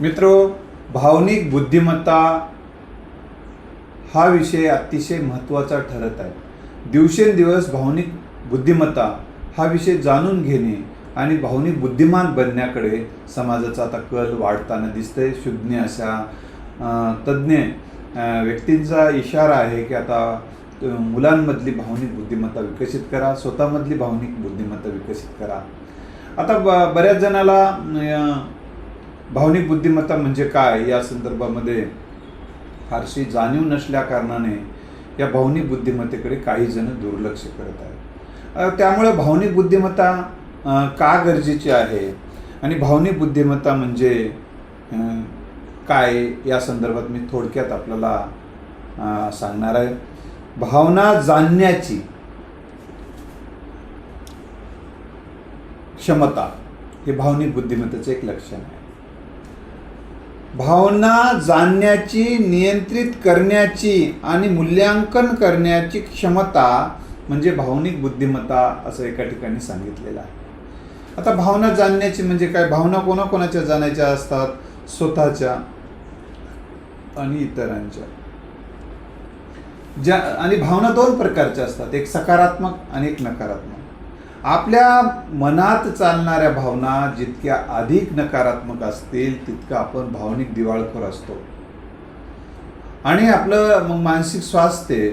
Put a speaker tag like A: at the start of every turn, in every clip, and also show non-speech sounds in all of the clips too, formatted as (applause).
A: मित्रो भावनिक बुद्धिमत्ता हा विषय अतिशय महत्त्वाचा ठरत आहे. दिवसेंदिवस भावनिक बुद्धिमत्ता हा विषय जाणून घेणे आणि भावनिक बुद्धिमान बनण्याकडे समाजाचा आता कल वाढताना दिसतंय. शुज्ञ अशा तज्ज्ञ व्यक्तींचा इशारा आहे की आता मुलांमधली भावनिक बुद्धिमत्ता विकसित करा स्वतःमधली भावनिक बुद्धिमत्ता विकसित करा. आता ब बऱ्याच जणाला भावनिक बुद्धिमत्ता म्हणजे काय? या संदर्भामध्ये फारशी जाणीव नसल्या कारणाने या भावनिक बुद्धिमत्तेकडे काही जण दुर्लक्ष करत आहेत. त्यामुळे भावनिक बुद्धिमत्ता का गरजेची आहे? आणि भावनिक बुद्धिमत्ता म्हणजे काय? या संदर्भात मी थोडक्यात आपल्याला सांगणार आहे. भावना जाणण्याची क्षमता हे भावनिक बुद्धिमत्तेचं एक लक्षण आहे. भावना जाणण्याची नियंत्रित करण्याची आणि मूल्यांकन करण्याची क्षमता म्हणजे भावनिक बुद्धिमत्ता असं एका ठिकाणी सांगितलेलं आहे. आता भावना जाणण्याची म्हणजे काय? भावना कोणाकोणाच्या जाण्याच्या असतात? स्वतःच्या आणि इतरांच्या. ज्या आणि भावना दोन प्रकारच्या असतात एक सकारात्मक आणि एक नकारात्मक. आपल्या मनात चालणाऱ्या भावना जितक्या अधिक नकारात्मक असतील तितकं आपण भावनिक दिवाळखोर असतो. आणि आपलं मग मानसिक स्वास्थ्य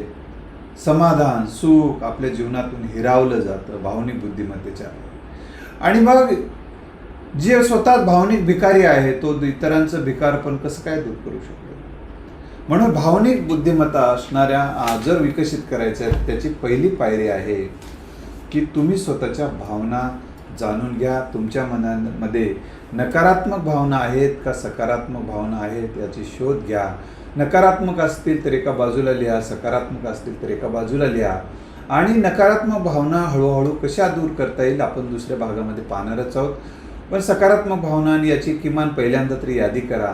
A: समाधान सुख आपल्या जीवनातून हिरावलं जातं भावनिक बुद्धिमत्तेच्या. आणि मग जे स्वतः भावनिक भिकारी आहे तो इतरांचं भिकार पण कसं काय दूर करू शकतो? म्हणून भावनिक बुद्धिमत्ता असणाऱ्या जर विकसित करायचं आहे त्याची पहिली पायरी आहे की तुम्ही स्वतःच्या भावना जाणून घ्या. तुमच्या मनामध्ये नकारात्मक भावना आहेत का सकारात्मक भावना आहेत याची शोध घ्या. नकारात्मक असतील तर एका बाजूला लिहा सकारात्मक असतील तर एका बाजूला लिहा. आणि नकारात्मक भावना हळूहळू कशा दूर करता येईल आपण दुसऱ्या भागामध्ये पाहणारच आहोत. पण सकारात्मक भावना आणि याची किमान पहिल्यांदा तरी यादी करा.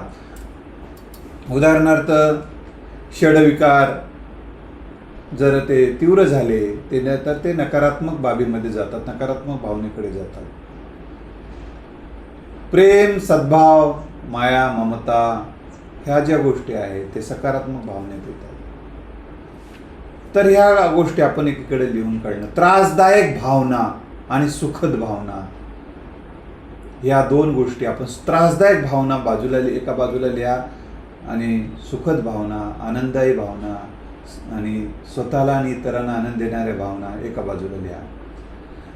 A: उदाहरणार्थ षडविकार जर ते तीव्र झाले ते न- तर ते नकारात्मक बाबीमध्ये जातात नकारात्मक भावनेकडे जातात. प्रेम सद्भाव माया ममता ह्या ज्या गोष्टी आहेत ते सकारात्मक भावनेत येतात तर ह्या गोष्टी आपण एकीकडे लिहून काढणं त्रासदायक भावना आणि सुखद भावना या दोन गोष्टी आपण त्रासदायक भावना बाजूला एका बाजूला लिहा आणि सुखद भावना आनंददायी भावना आणि स्वतःला आणि इतरांना आनंद देणाऱ्या भावना एका बाजूला लिहा.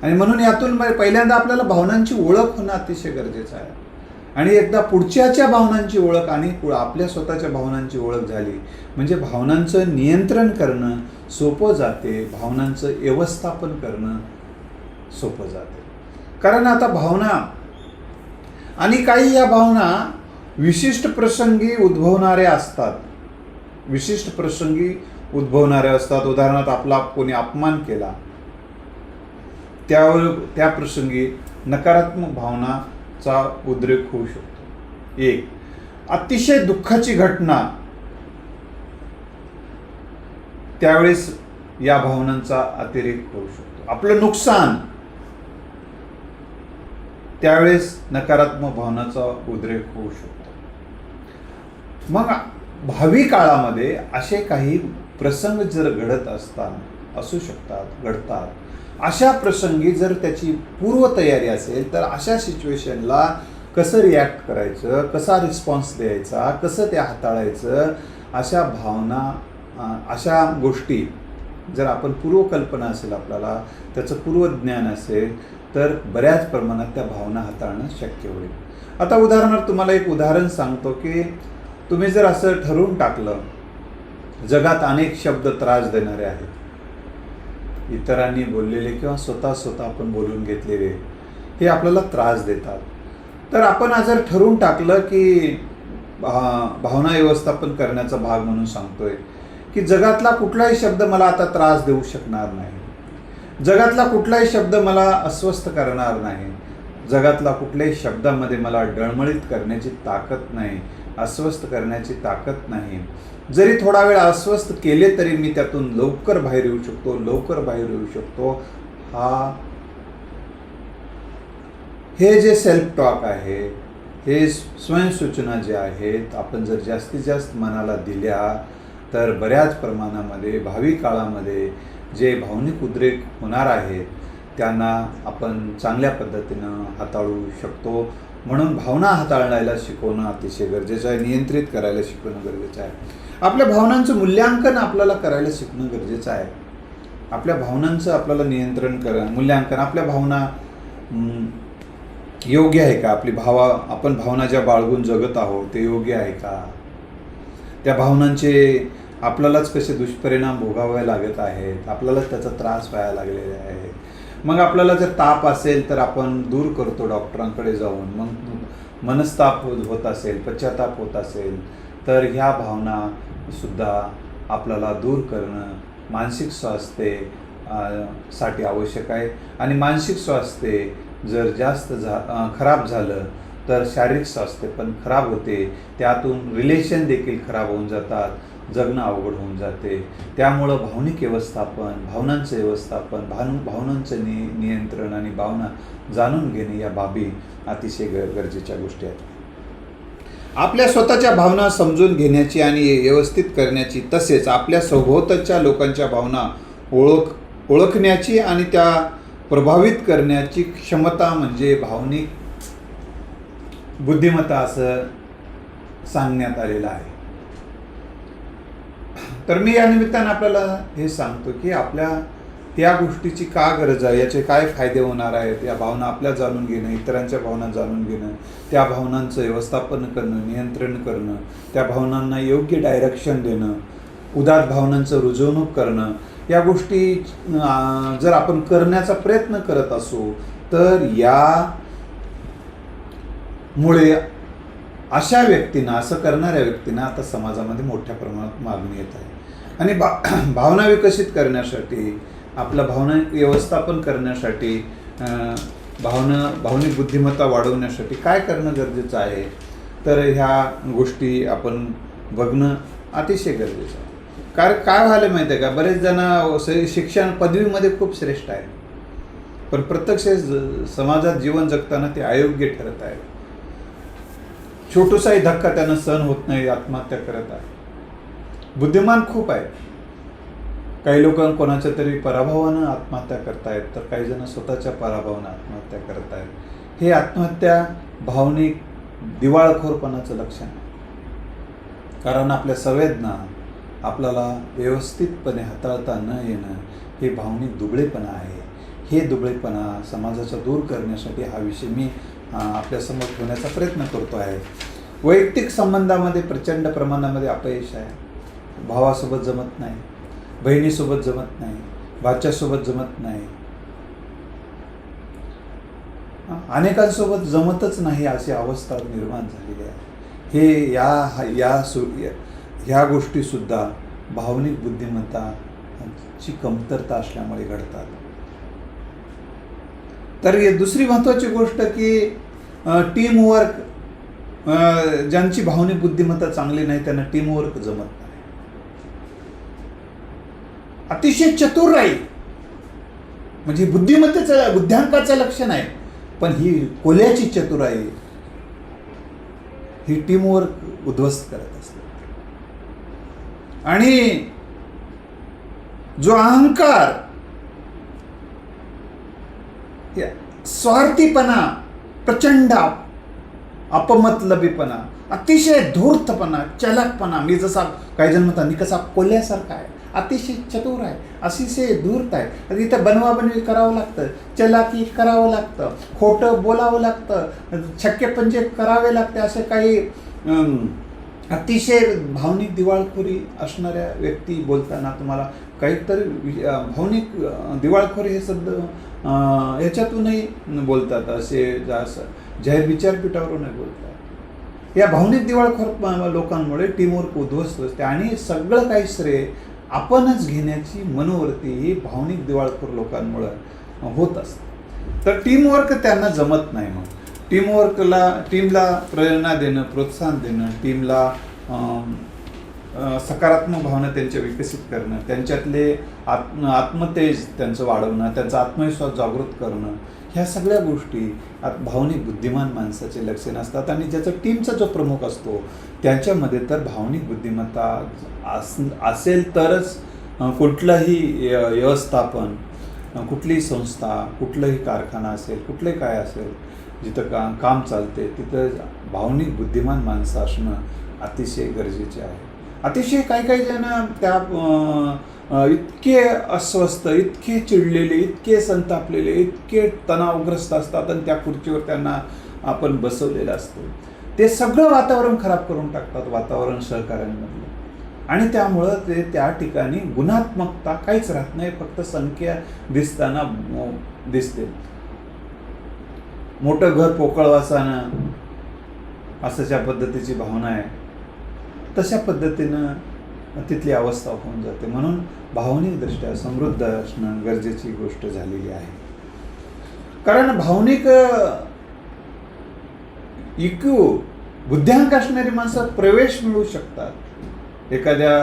A: आणि म्हणून यातून म्हणजे पहिल्यांदा आपल्याला भावनांची ओळख होणं अतिशय गरजेचं आहे. आणि एकदा पुढच्याच्या भावनांची ओळख आणि आपल्या स्वतःच्या भावनांची ओळख झाली म्हणजे भावनांचं नियंत्रण करणं सोपं जाते भावनांचं व्यवस्थापन करणं सोपं जाते. कारण आता भावना आणि काही या भावना विशिष्ट प्रसंगी उद्भवणाऱ्या असतात. विशिष्ट प्रसंगी उद्भवणाऱ्या असतात. उदाहरणार्थ आपला कोणी अपमान केला त्यावर त्या प्रसंगी नकारात्मक भावनाचा उद्रेक होऊ शकतो. एक अतिशय दुःखाची घटना. त्यावेळेस या भावनांचा अतिरेक होऊ शकतो. आपलं नुकसान. त्यावेळेस नकारात्मक भावनाचा उद्रेक होऊ शकतो. मग भावी काळामध्ये असे काही प्रसंग जर घडत असतात असू शकतात घडतात. अशा प्रसंगी जर त्याची पूर्वतयारी असेल तर अशा सिच्युएशनला कसं रिॲक्ट करायचं कसा रिस्पॉन्स द्यायचा कसं ते हाताळायचं अशा भावना अशा गोष्टी जर आपण पूर्वकल्पना असेल आपल्याला त्याचं पूर्वज्ञान असेल तर बऱ्याच प्रमाणात त्या भावना हाताळणं शक्य होईल. आता उदाहरणार्थ तुम्हाला एक उदाहरण सांगतो की तुम्ही जर असं ठरवून टाकलं जगात अनेक शब्द त्रास देणारे आहेत. इतरांनी बोललेले किंवा स्वतः स्वतः आपण बोलून घेतलेले हे आपल्याला त्रास देतात. तर आपण आज जर ठरवून टाकलं की भावना व्यवस्थापन करण्याचा भाग म्हणून सांगतोय की जगातला कुठलाही शब्द मला आता त्रास देऊ शकणार नाही. जगातला कुठलाही शब्द मला अस्वस्थ करणार नाही. जगातला कुठल्याही शब्दामध्ये मला डळमळीत करण्याची ताकद नाही. अस्वस्थ करण्याची ताकद नाही. जरी थोडा वेळ अस्वस्थ केले तरी मी त्यातून लवकर बाहेर येऊ शकतो लवकर बाहेर येऊ शकतो. हा हे जे सेल्फ टॉक आहे हे स्वयंसूचना जे आहेत आपण जर जास्तीत जास्त मनाला दिल्या तर बऱ्याच प्रमाणामध्ये भावी काळामध्ये जे भावनिक उद्रेक होणार आहेत त्यांना आपण चांगल्या पद्धतीनं हाताळू शकतो. म्हणून भावना हाताळायला शिकवणं अतिशय गरजेचं आहे. नियंत्रित करायला शिकवणं गरजेचं आहे. आपल्या भावनांचं मूल्यांकन आपल्याला करायला शिकणं गरजेचं आहे. आपल्या भावनांचं आपल्याला नियंत्रण कर मूल्यांकन आपल्या भावना योग्य आहे का? आपली भावा आपण भावना ज्या बाळगून जगत आहोत ते योग्य आहे का? त्या भावनांचे आपल्यालाच कसे दुष्परिणाम भोगावे लागत आहेत? आपल्यालाच त्याचा त्रास व्हायला लागलेला आहे. मग आपल्याला जर ताप असेल तर आपण दूर करतो डॉक्टरांकडे जाऊन. मग मनस्ताप होत असेल पश्चाताप होत असेल तर ह्या भावना सुद्धा आपल्याला दूर करणं मानसिक स्वास्थ्यसाठी आवश्यक आहे. आणि मानसिक स्वास्थ्य जर जास्त झा खराब झालं तर शारीरिक स्वास्थ्य पण खराब होते. त्यातून रिलेशन देखील खराब होऊन जातात. जगणं अवघड होऊन जाते. त्यामुळं भावनिक व्यवस्थापन भावनांचं व्यवस्थापन भानु भावनांचं नि नियंत्रण आणि भावना जाणून घेणे या बाबी अतिशय ग गरजेच्या गोष्टी आहेत. आपल्या स्वतःच्या भावना समजून घेण्याची आणि व्यवस्थित करण्याची तसेच आपल्या सभोवताच्या लोकांच्या भावना ओळख ओळखण्याची आणि त्या प्रभावित करण्याची क्षमता म्हणजे भावनिक बुद्धिमत्ता असं सांगण्यात आलेलं आहे. तर मी या निमित्तानं आपल्याला हे सांगतो की आपल्या त्या गोष्टीची का गरज आहे याचे काय फायदे होणार आहेत या भावना आपल्या जाणून घेणं इतरांच्या भावना जाणून घेणं त्या भावनांचं व्यवस्थापन करणं नियंत्रण करणं त्या भावनांना योग्य डायरेक्शन देणं उदात भावनांचं रुजवणूक करणं या गोष्टी जर आपण करण्याचा प्रयत्न करत असू तर या मुळे अशा व्यक्तींना असं करणाऱ्या व्यक्तींना आता समाजामध्ये मोठ्या प्रमाणात मागणी येत आहे. आणि भा (clears throat) भावना विकसित करण्यासाठी आपलं भावना व्यवस्थापन करण्यासाठी भावना भावनिक बुद्धिमत्ता वाढवण्यासाठी काय करणं गरजेचं आहे? तर ह्या गोष्टी आपण बघणं अतिशय गरजेचं आहे. कारण काय झालं माहिती आहे का? बरेच जण शिक्षण पदवीमध्ये खूप श्रेष्ठ आहे पण प्रत्यक्ष समाजात जीवन जगताना ते अयोग्य ठरत आहे छोटूसाही धक्का त्यांना सहन होत नाही आत्महत्या करत आहे बुद्धिमान खूप आहे. काही लोक कोणाच्या तरी पराभवानं आत्महत्या करतायत तर काही जण स्वतःच्या पराभवानं आत्महत्या करत आहेत हे आत्महत्या भावनिक दिवाळखोरपणाचं लक्षण आहे. कारण आपल्या संवेदना आपल्याला व्यवस्थितपणे हाताळता न येणं हे भावनिक दुबळेपणा आहे. हे दुबळेपणा समाजाचा दूर करण्यासाठी हा विषय मी आपल्यासमोर ठेवण्याचा प्रयत्न करतो आहे. वैयक्तिक संबंधामध्ये प्रचंड प्रमाणामध्ये अपयश आहे. भावासोबत जमत नाही बहिणीसोबत जमत नाही भाच्यासोबत जमत नाही. अनेकांसोबत जमतच नाही अशी अवस्था निर्माण झालेली आहे. हे या या सु या- ह्या गोष्टीसुद्धा भावनिक बुद्धिमत्ताची कमतरता असल्यामुळे घडतात. तर दुसरी महत्त्वाची गोष्ट की टीमवर्क ज्यांची भावनिक बुद्धिमत्ता चांगली नाही त्यांना टीमवर्क जमत अतिशय चतुर राहील. म्हणजे बुद्धिमत्तेचं बुद्ध्यांकाचं लक्षण आहे पण ही कोल्याची चतुराई ही टीमवर्क उद्ध्वस्त करत असते. आणि जो अहंकार स्वार्थीपणा प्रचंड अपमतलबीपणा अतिशय धूर्तपणा चलकपणा. मी जसा काही जण म्हणतात मी कसा कोल्यासारखा आहे. अतिशय चतुर आहे अतिशय धूर्त आहे. तिथं इथं बनवाबनवी करावं लागतं चलाकी करावं लागतं खोटं बोलावं लागतं छक्केपंचे म्हणजे करावे लागते असे काही अतिशय भावनिक दिवाळखोरी असणाऱ्या व्यक्ती बोलताना तुम्हाला काहीतरी भावनिक दिवाळखोरी हे शब्द ह्याच्यातूनही याच्यातूनही बोलतात असे असं जाहीर विचारपीठावरूनही बोलतात. या भावनिक दिवाळखोर लोकांमुळे टीमवर्क उद्ध्वस्त असते आणि सगळं काही श्रेय आपणच घेण्याची मनोवृत्ती ही भावनिक दिवाळखोर लोकांमुळं होत असते. तर टीमवर्क त्यांना जमत नाही मग. टीमवर्कला टीमला प्रेरणा देणं प्रोत्साहन देणं टीमला सकारात्मक भावना त्यांच्या विकसित करणं त्यांच्यातले आत्म आत्मतेज त्यांचं वाढवणं त्यांचा आत्मविश्वास जागृत करणं ह्या सगळ्या गोष्टी आत- भावनिक बुद्धिमान माणसाचे लक्षण असतात आणि ज्याचा टीमचा जो प्रमुख असतो त्यांच्यामध्ये तर भावनिक बुद्धिमत्ता अस असेल तरच कुठलंही व्यवस्थापन कुठलीही संस्था कुठलंही कारखाना असेल कुठलंही काय असेल जिथं का काम चालते तिथं भावनिक बुद्धिमान माणसं असणं अतिशय गरजेचे आहे. अतिशय काही काही जण त्या इतके अस्वस्थ इतके चिडलेले इतके संतापलेले इतके तणावग्रस्त असतात आणि त्या खुर्चीवर त्यांना आपण बसवलेलं असतो. ते सगळं वातावरण खराब करून टाकतात वातावरण सहकार्यांमधलं आणि त्यामुळं ते त्या ठिकाणी गुणात्मकता काहीच राहत नाही फक्त संख्या दिसताना दिसते. मोठं घर पोकळवासानं असं ज्या पद्धतीची भावना आहे तशा पद्धतीनं तिथली अवस्था होऊन जाते. म्हणून भावनिकदृष्ट्या समृद्ध असणं गरजेची गोष्ट झालेली आहे. कारण भावनिक इक्यू बुद्ध्यांक असणारी माणसं प्रवेश मिळू शकतात एखाद्या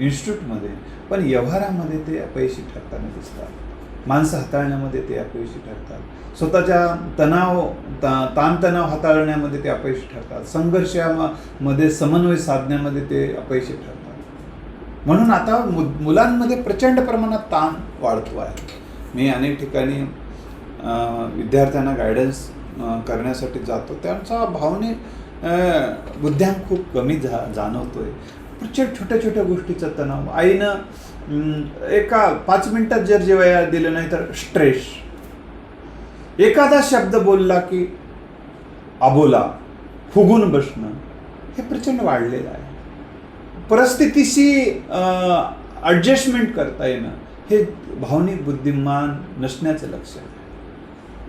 A: इन्स्टिट्यूटमध्ये पण व्यवहारामध्ये ते अपयशी ठरताना दिसतात. माणसं हाताळण्यामध्ये ते अपयशी ठरतात. स्वतःच्या तणाव ता ताणतणाव हाताळण्यामध्ये ते अपयशी ठरतात. संघर्षामध्ये समन्वय साधण्यामध्ये ते अपयशी ठरतात. म्हणून आता मु मुलांमध्ये प्रचंड प्रमाणात ताण वाढतो आहे. मी अनेक ठिकाणी विद्यार्थ्यांना गायडन्स करण्यासाठी जातो. त्यांचा भावनिक बुद्ध्यांक खूप कमी जा जाणवतो आहे छोट्या छोट्या गोष्टीचा तणाव. आईनं एका पाच मिनिटात जर जेवायला दिलं नाही तर स्ट्रेस एखादा शब्द बोलला की अबोला फुगून बसणं. हे प्रचंड वाढलेलं आहे. परिस्थितीशी ॲडजस्टमेंट करता येणं हे भावनिक बुद्धिमान नसण्याचं लक्षण आहे.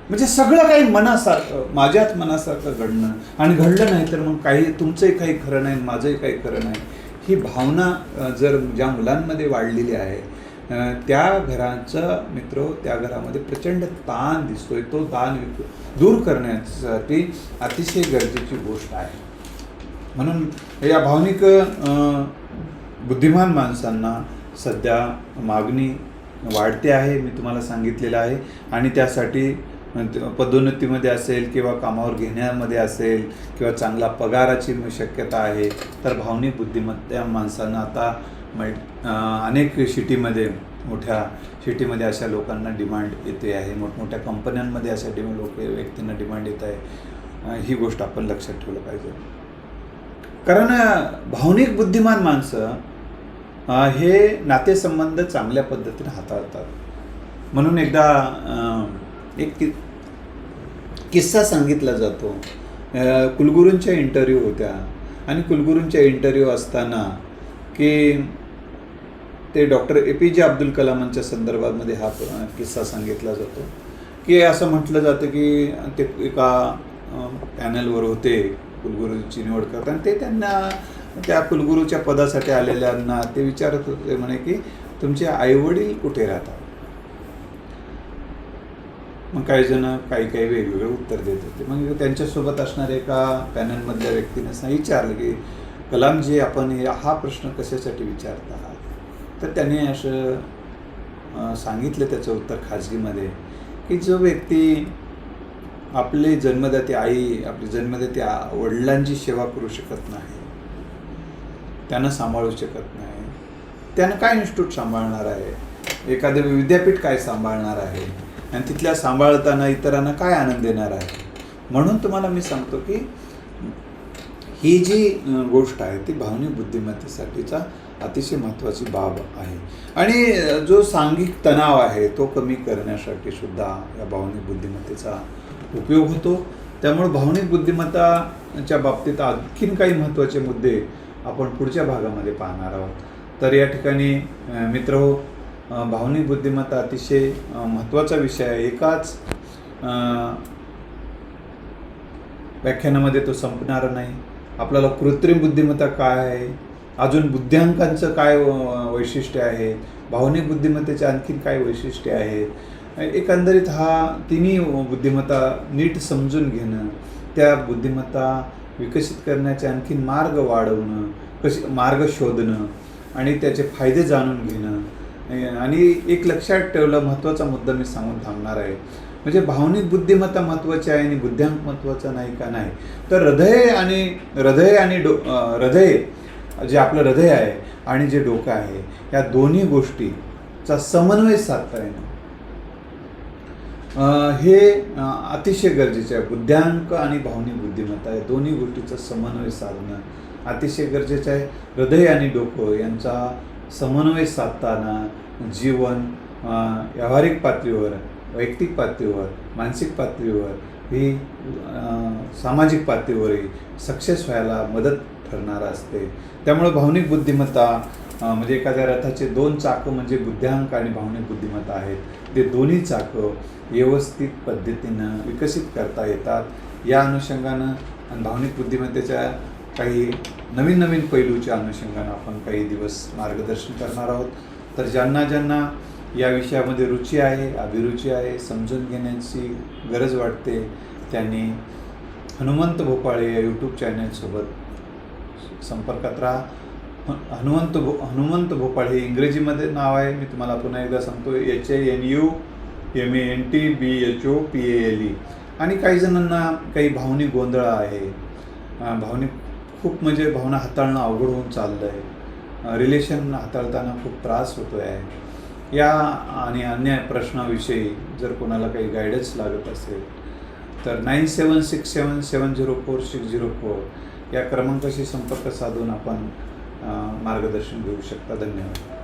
A: म्हणजे सगळं काही मनासारखं माझ्याच मनासारखं घडणं. आणि घडलं नाही तर मग काही तुमचंही काही खरं नाही माझंही काही खरं नाही. ही भावना जर ज्या मुलांमध्ये वाढलेली आहे त्या घराचं मित्र त्या घरामध्ये प्रचंड ताण दिसतोय. तो ताण दूर करण्यासाठी अतिशय गरजेची गोष्ट आहे. म्हणून या भावनिक बुद्धिमान माणसांना सध्या मागणी वाढते आहे. मी तुम्हाला सांगितलेलं आहे. आणि त्यासाठी म्हणजे पदोन्नतीमध्ये असेल किंवा कामावर घेण्यामध्ये असेल किंवा चांगला पगाराची शक्यता आहे तर भावनिक बुद्धिमत्ता माणसांना आता मल् अनेक सिटीमध्ये मोठ्या सिटीमध्ये अशा लोकांना डिमांड येते आहे. मोठमोठ्या कंपन्यांमध्ये अशा डिम लोक व्यक्तींना डिमांड येत आहे. ही गोष्ट आपण लक्षात ठेवलं पाहिजे. कारण भावनिक बुद्धिमान माणसं हे नातेसंबंध चांगल्या पद्धतीने हाताळतात. म्हणून एकदा एक किस्सा सांगितला जातो. कुलगुरूंच्या इंटरव्ह्यू होत्या. आणि कुलगुरूंच्या इंटरव्ह्यू असताना की ते डॉक्टर ए पी जे अब्दुल कलामांच्या संदर्भामध्ये हा किस्सा सांगितला जातो. की असं म्हटलं जातं की ते एका पॅनलवर होते कुलगुरूची निवड करताना. ते त्यांना त्या कुलगुरूच्या पदासाठी आलेल्यांना ते विचारत होते म्हणे की तुमचे आईवडील कुठे राहतात? मग काही जण काही काही वेगवेगळे उत्तर देत होते मग त्यांच्यासोबत असणाऱ्या एका पॅनलमधल्या व्यक्तीने असं विचारलं की कलामजी आपण हा प्रश्न कशासाठी विचारत आहात? तर त्यांनी असं सांगितलं त्याचं उत्तर खाजगीमध्ये की जो व्यक्ती आपली जन्मदाती आई आपली जन्मदाती वडिलांची सेवा करू शकत नाही त्यांना सांभाळू शकत नाही त्यांना काय इन्स्टिट्यूट सांभाळणार आहे? एखादं विद्यापीठ काय सांभाळणार आहे? आणि तिथल्या सांभाळताना इतरांना काय आनंद देणार आहे? म्हणून तुम्हाला मी सांगतो की ही जी गोष्ट आहे ती भावनिक बुद्धिमत्तेसाठीचा अतिशय महत्त्वाची बाब आहे. आणि जो सांघिक तणाव आहे तो कमी करण्यासाठी सुद्धा या भावनिक बुद्धिमत्तेचा उपयोग होतो. त्यामुळे भावनिक बुद्धिमत्ताच्या बाबतीत आणखीन काही महत्त्वाचे मुद्दे आपण पुढच्या भागामध्ये पाहणार आहोत. तर या ठिकाणी मित्र हो भावनिक बुद्धिमत्ता अतिशय महत्त्वाचा विषय आहे. एकाच व्याख्यानामध्ये तो संपणार नाही. आपल्याला कृत्रिम बुद्धिमत्ता काय आहे? अजून बुद्ध्यांकांचं काय वैशिष्ट्य आहे? भावनिक बुद्धिमत्तेचे आणखीन काय वैशिष्ट्ये आहेत एकंदरीत हा तिन्ही बुद्धिमत्ता नीट समजून घेणं त्या बुद्धिमत्ता विकसित करण्याचे आणखीन मार्ग वाढवणं कशी मार्ग शोधणं आणि त्याचे फायदे जाणून घेणं आणि एक लक्षात ठेवलं महत्त्वाचा मुद्दा मी सांगून थांबणार आहे. म्हणजे भावनिक बुद्धिमत्ता महत्त्वाची आहे आणि बुद्ध्यांक महत्त्वाचा नाही का? नाही. तर हृदय आणि हृदय आणि डो हृदय जे आपलं हृदय आहे आणि जे डोकं आहे या दोन्ही गोष्टीचा समन्वय साधता येणं हे अतिशय गरजेचे आहे. बुद्ध्यांक आणि भावनिक बुद्धिमत्ता या दोन्ही गोष्टीचा समन्वय साधणं अतिशय गरजेचं आहे. हृदय आणि डोकं यांचा समन्वय साधताना जीवन व्यावहारिक पातळीवर वैयक्तिक पातळीवर मानसिक पातळीवर ही सामाजिक पातळीवरही सक्सेस व्हायला मदत ठरणार असते. त्यामुळे भावनिक बुद्धिमत्ता म्हणजे एखाद्या रथाचे दोन चाकं म्हणजे बुद्ध्यांक आणि भावनिक बुद्धिमत्ता आहेत. ते दोन्ही चाकं व्यवस्थित पद्धतीनं विकसित करता येतात. या अनुषंगानं आणि भावनिक बुद्धिमत्तेच्या काही नवीन नवीन पैलूच्या अनुषंगानं आपण काही दिवस मार्गदर्शन करणार आहोत. तर ज्यांना ज्यांना या विषयामध्ये रुची आहे अभिरुची आहे समजून घेण्याची गरज वाटते त्यांनी हनुमंत भोपाळे या यूट्यूब चॅनलसोबत संपर्कात राहा. हनुमंत भो हनुमंत भोपाळ हे इंग्रजीमध्ये नाव आहे. मी तुम्हाला पुन्हा एकदा सांगतो H A N U M A N T B H O P A L E आणि काही जणांना काही भावनिक गोंधळ आहे. भावनिक खूप म्हणजे भावना हाताळणं अवघड होऊन चाललं आहे रिलेशन हाताळताना खूप त्रास होतो आहे या आणि अन्य प्रश्नाविषयी जर कोणाला काही गायडन्स लागत असेल तर nine seven six seven seven zero four six zero four या क्रमांकाशी संपर्क साधून आपण मार्गदर्शन घेऊ शकता. धन्यवाद.